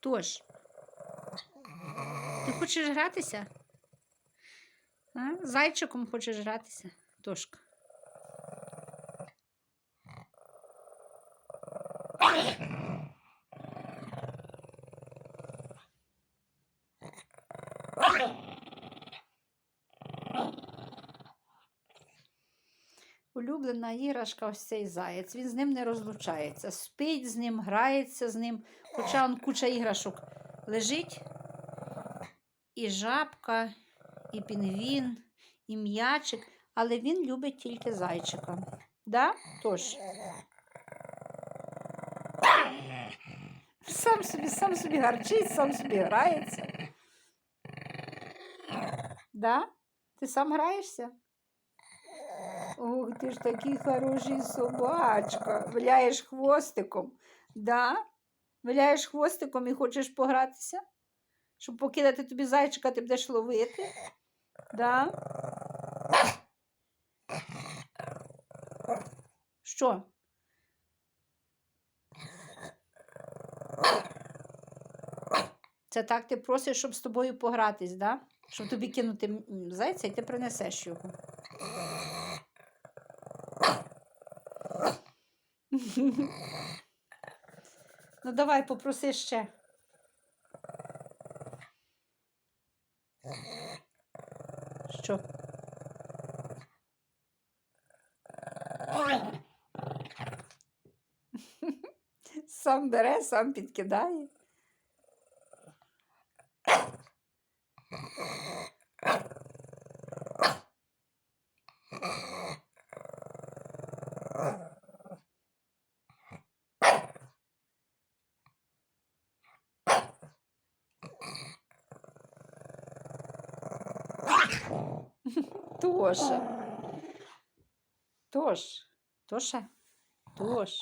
Тож. Ти хочеш гратися? А? Зайчиком хочеш гратися? Тошка. Улюблена іграшка ось цей заєць. Він з ним не розлучається. Спить з ним, грається з ним. Хоча он куча іграшок лежить. І жабка, і пінгвін, і м'ячик. Але він любить тільки зайчика. Да? Тож. Сам собі, сам собі гарчить, сам собі грається. Да? Ти сам граєшся? Ох, ти ж такий хороший собачка. Виляєш хвостиком. Да? Виляєш хвостиком і хочеш погратися? Щоб покидати тобі зайчика, ти будеш ловити? Да? Що? Це так ти просиш, щоб з тобою погратись, да? Щоб тобі кинути зайця і ти принесеш його. Ну, давай, попроси ще. Що? Сам бере, сам підкидає. Тоша. Тош. Тоша. Тош.